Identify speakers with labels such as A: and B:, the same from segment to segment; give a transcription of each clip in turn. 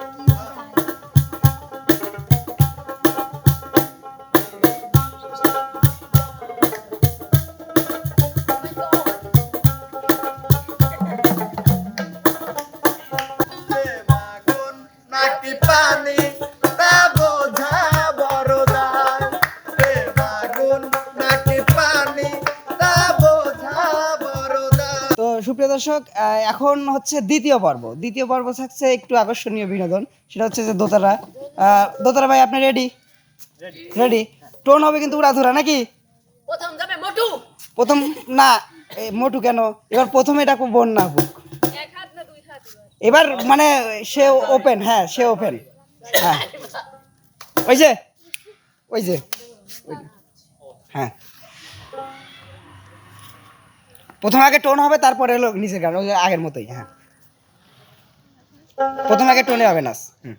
A: Thank you. দর্শক এখন হচ্ছে দ্বিতীয় পর্ব। দ্বিতীয় পর্ব থাকছে একটু আকর্ষণীয় বিনোদন সেটা হচ্ছে যে দোতারা। দোতারা ভাই আপনি রেডি রেডি টোন হবে কিন্তু উড়াধুরা নাকি?
B: প্রথম যাবে মোটু।
A: প্রথম না এই মোটু কেন? এবার প্রথমে এটা হোক।
B: না দুই
A: এবার? মানে সে ওপেন হ্যাঁ সে ওপেন হ্যাঁ। ওই যে ওই যে। হ্যাঁ। প্রথম আগে টোন হবে, তারপরে এলো নিচের গান আগের মতোই হ্যাঁ প্রথম আগে টোনে হবে নাচ, হুম।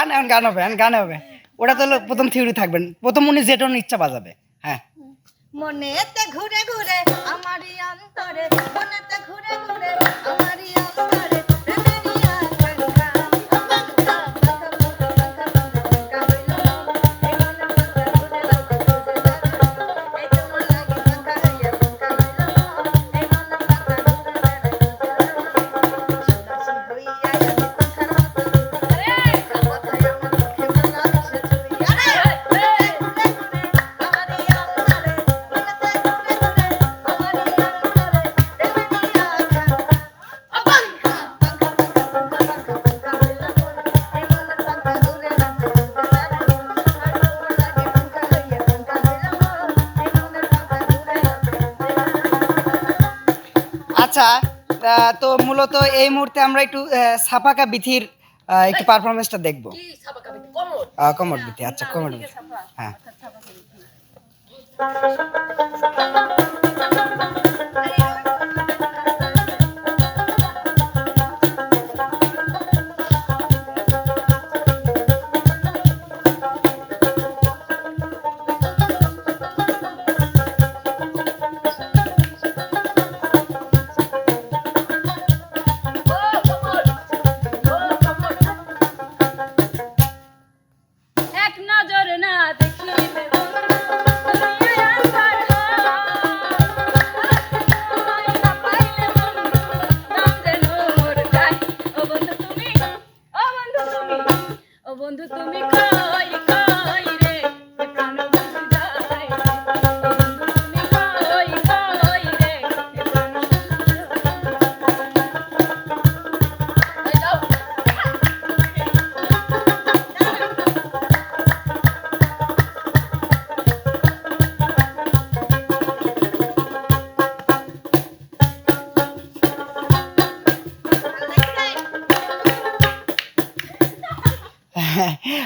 A: গান, এখন গান হবে, এখন গান হবে। ওটা তো প্রথম থিওরি থাকবেন প্রথম উনি যেটা ইচ্ছা বাজাবে। হ্যাঁ।
C: মনেতে ঘুরে ঘুরে আমারই অন্তরে, মনেতে
A: তো মূলত এই মুহূর্তে আমরা একটু সাপাকা বিথির একটু পারফরমেন্সটা দেখব।
B: কমর
A: কমর বিথি? আচ্ছা কমর বিথি। হ্যাঁ।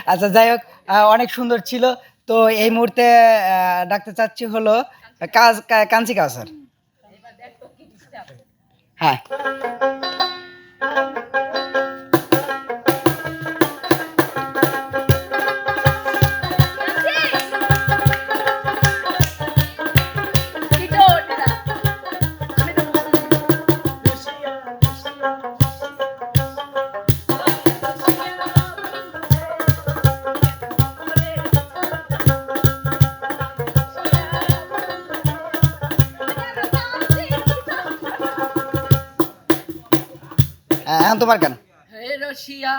A: আচ্ছা যাই হোক অনেক সুন্দর ছিল। তো এই মুহূর্তে আহ, ডাকতে চাচ্ছি হলো কাজ কা- কাঞ্চি কাউসার হ্যাঁ,
B: energía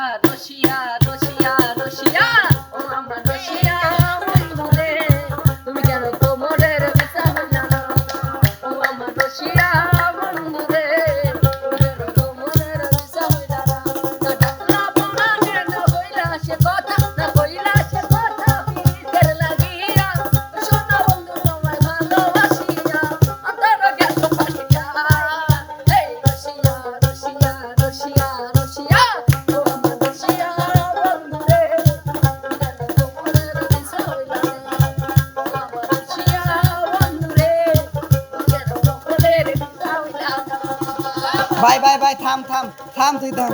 A: ভাই বাই বাই থাম থাম থাম তুই থাম।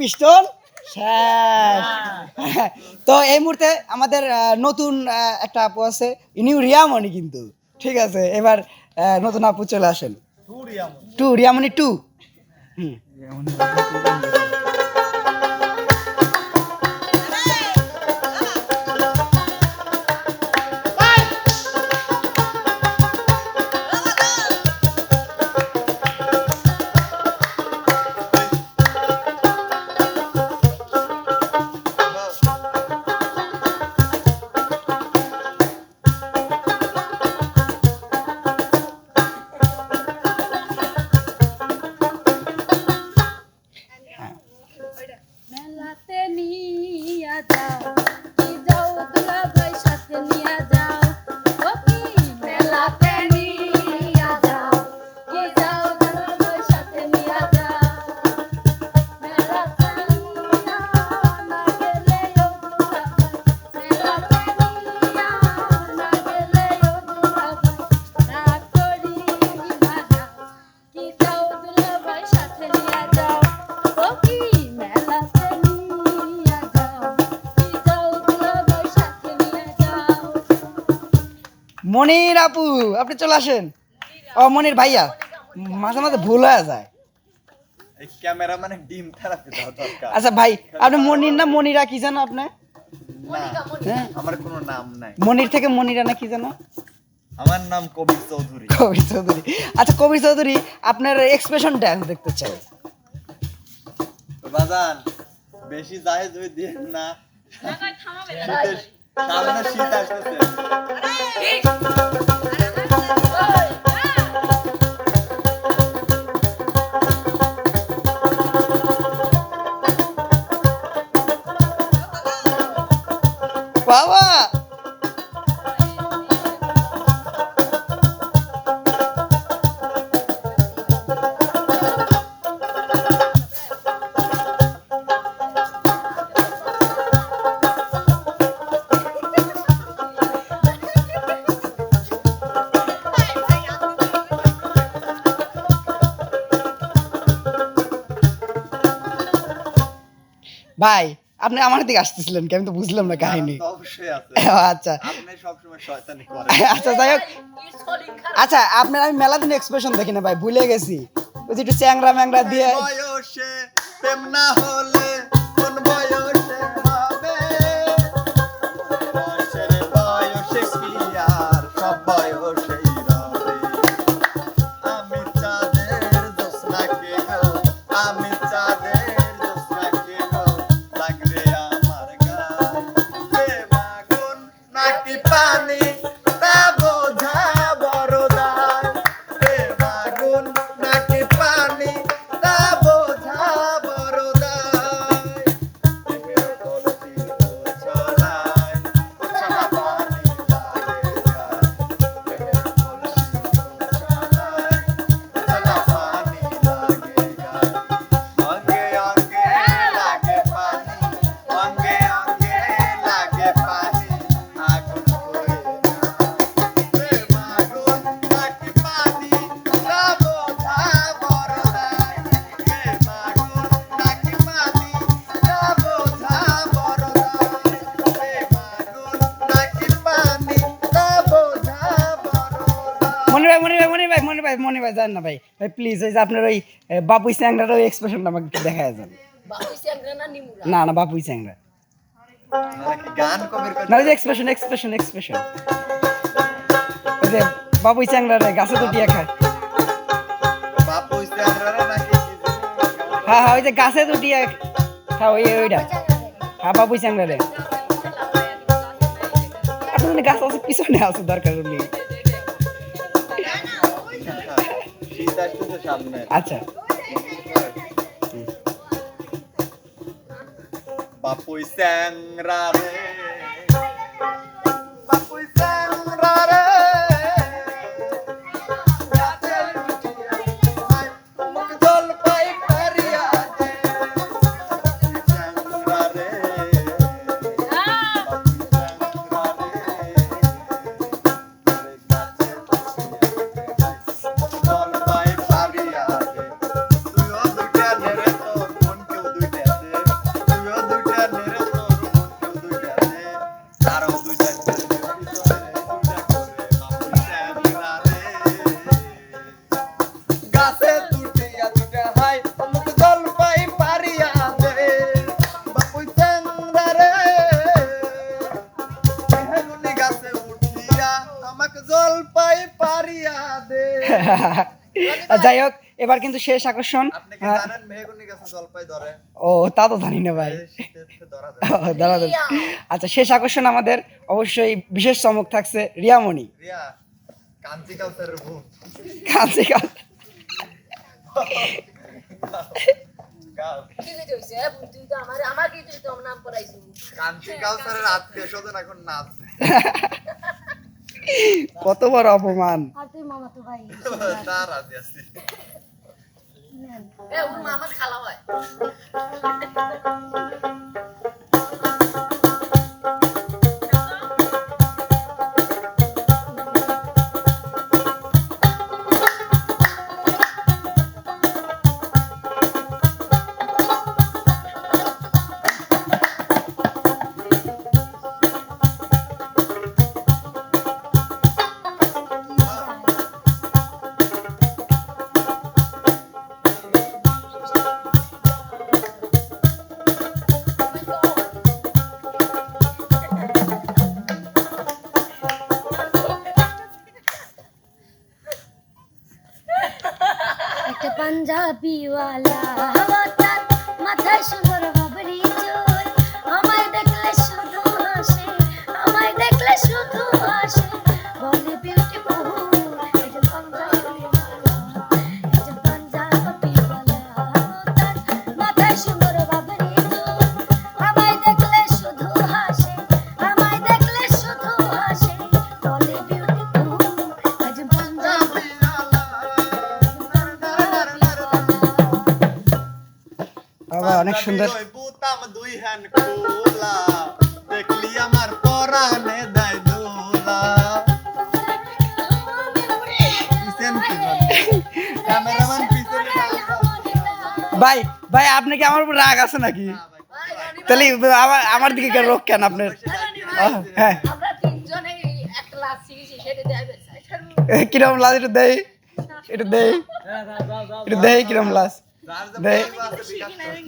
A: পিস্টন শেষ। তো এই মুহূর্তে আমাদের নতুন একটা আপু আছে। নিউ রিয়ামনি কিন্তু। ঠিক আছে এবার আহ, নতুন আপু চলে আসেন। টু রিয়ামনি টু হুম। মনির আপু আপনি চলে আসেন। ও মনির ভাইয়া। মাঝে মাঝে ভুল হয়ে যায়।
D: এই ক্যামেরা মানে ডিম থেরাপি দরকার।
A: আচ্ছা ভাই আপনি মনির না মনিরা কি জানো আপনি? হ্যাঁ?
D: আমার কোনো নাম নাই।
A: মনির থেকে মনিরা না কি জানো?
D: আমার নাম কবির চৌধুরী।
A: কবির চৌধুরী। আচ্ছা কবির চৌধুরী আপনার এক্সপ্রেশন ড্যান্স দেখতে চাই।
D: বাজান বেশি জাহেজ হয়ে দিয়ে না। সামনে শীত আসতেছে।
A: ভাই আপনি আমার দিকে আসতেছিলেন কি? আমি তো বুঝলাম না কাহিনী।
D: অবশ্যই আছে।
A: আচ্ছা। আচ্ছা যাই হোক। আচ্ছা আপনার আমি মেলা দিন এক্সপ্রেশন দেখি না ভাই ভুলে গেছি। ওই যে একটু চ্যাংরা ম্যাংরা দিয়ে
D: বয়সে প্রেম না হলে পানি
A: জান না ভাই। ভাই প্লিজ ওই যে আপনার ওই বাপুই চ্যাংরার ওই এক্সপ্রেশনটা আমাকে একটু দেখা যান।
C: না নিমুরা?
A: না না বাপুই চ্যাংরা না ওই যে এক্সপ্রেশন এক্সপ্রেশন এক্সপ্রেশন ওই যে বাপুই চ্যাংরা রে গাছে তো টিয়া খায়। হ্যাঁ হ্যাঁ ওই যে গাছে তো টিয়া হ্যাঁ ওই ওইটা। হ্যাঁ বাপুই চ্যাংরা রে আপনার গাছ আছে পিছনে আছে দরকার নেই।
D: আসতেছে সামনে।
A: আচ্ছা।
D: বাপুই স্যাংরা রে।
A: কিন্তু শেষ আকর্ষণ। ও তা তো জানি না ভাই।
D: এই শীতের তো ধরা যায়।
A: ও, দাঁড়া দাঁড়া। আচ্ছা শেষ আকর্ষণ আমাদের অবশ্যই বিশেষ চমক থাকছে রিয়ামণি।
D: রিয়া কাঞ্চি
A: কত বড় অপমান।
C: Yeah. পাঞ্জাবিওয়ালা সুন্দর।
D: আমি দুই হ্যান খোলা। দেখলি আমার পরানে দেয় দোলা।
A: ভাই ভাই আপনি কি আমার উপর রাগ আছে নাকি? তাহলে আমার আমার দিকে রোগ কেন আপনার? হ্যাঁ।
B: আমরা তিনজনে এক ক্লাস শিখেছি সেটা দেবে
A: কিরম লাজ একটু দেই একটু দেই একটু দেই কিরম লাজ?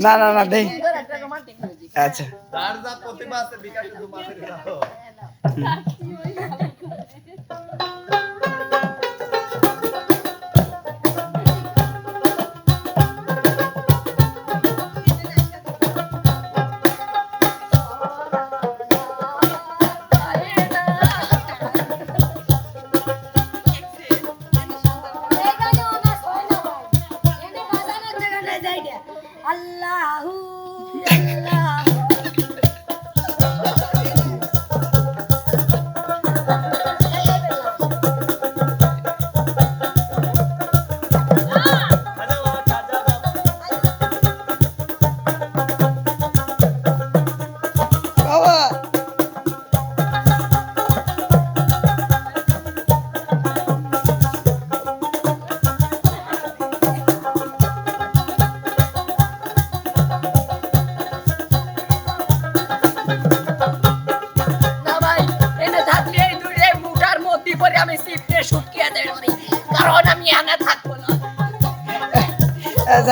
A: না না না দেই আচ্ছা।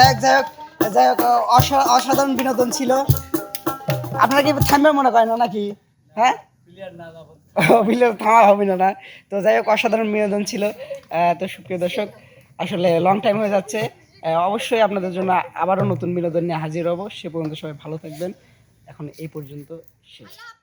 A: যাই হোক যাই হোক যাই হোক, অসা- অসাধারণ বিনোদন ছিল। আপনারা কি থামবে মনে করেন নাকি? হ্যাঁ? থামা হবে না না। তো যাই হোক, অসাধারণ বিনোদন ছিল। তো সুপ্রিয় দর্শক, আসলে লং টাইম হয়ে যাচ্ছে। অবশ্যই আপনাদের জন্য আবারও নতুন বিনোদন নিয়ে হাজির হব। সে পর্যন্ত সবাই ভালো থাকবেন। এখন এই পর্যন্ত শেষ।